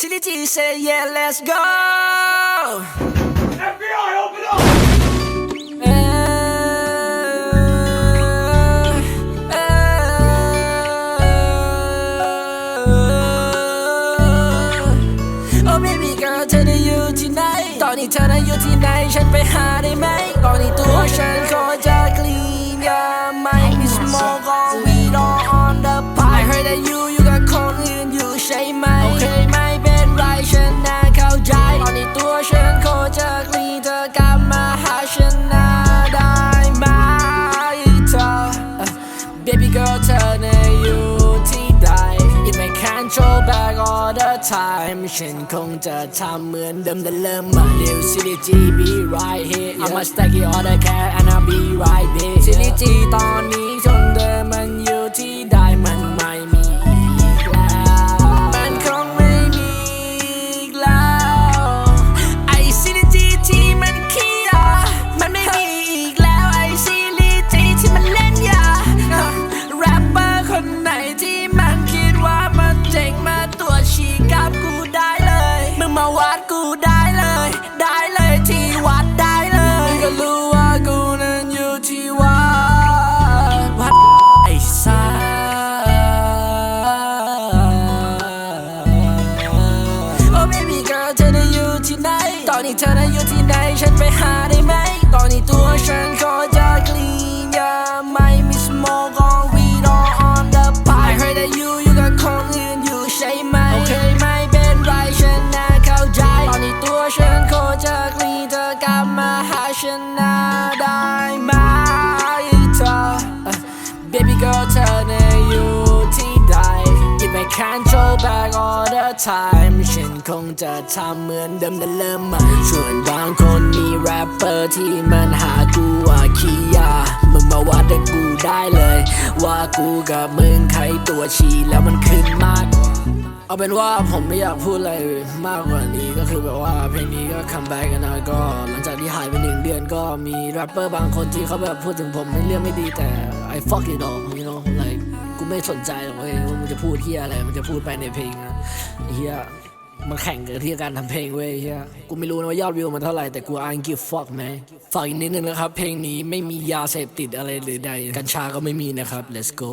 Chili G said, yeah, let's go. FBI, open up! Oh baby girl เธอได้อยู่ที่ไหน ตอนนี้เธอได้อยู่ที่ไหน ฉันไปหาได้ไหมตอน the time ฉันคงจะทำเหมือนเดิมแต่เริ่มใหม่เร็ว City G be right here I'ma stack it all the cash and I'll be right นนี้เธอได้อยู่ที่ไหนฉันไปหาได้ไหม ตอนนี้ตัวฉันขอจะ clean อย่าไม่มี smoke on weed or on the pipe I heard that you you got คนอื่นอยู่ใช่ไหม โอเคไม่เป็นไรฉันน่าเข้าใจ ตอนนี้ตัวฉันขอจะ clean เธอกลับมาหาฉันน่าได้ไหมเธอ Baby girl เธอน่ะอยู่ที่ใด If I can't throw back all the time ฉันคงจะทำเหมือนเดิมแต่เริ่มใหม่ส่วนบางคนมีแรปเปอร์ที่มันหากูว่าขี้ยามึงมาวัดกับกูได้เลย ว่ากูกับมึงใครตัวชีแล้วมันขึ้นมากเอาเป็นว่าผมไม่อยากพูดอะไรมากกว่านี้ก็คือแบบว่าเพลงนี้ก็คัมแบ็กกันนะก็ หลังจากที่หายไปหนึ่งเดือนก็มีแรปเปอร์บางคนที่เขาแบบพูดถึงผมไม่เรื่องไม่ดีแต่ I fuck it all ไม่สนใจหรอกเว้ยว่ามันจะพูดเฮียอะไร มันจะพูดไปในเพลงนะเฮียมันแข่งกันที่การทำเพลงเว้ยเฮียกูไม่รู้นะว่ายอดวิวมันเท่าไหร่แต่กู I don't give fuck man ฝากอีกนิดนึงนะครับ เพลงนี้ไม่มียาเสพติดอะไรหรือใดกัญชาก็ไม่มีนะครับ let's go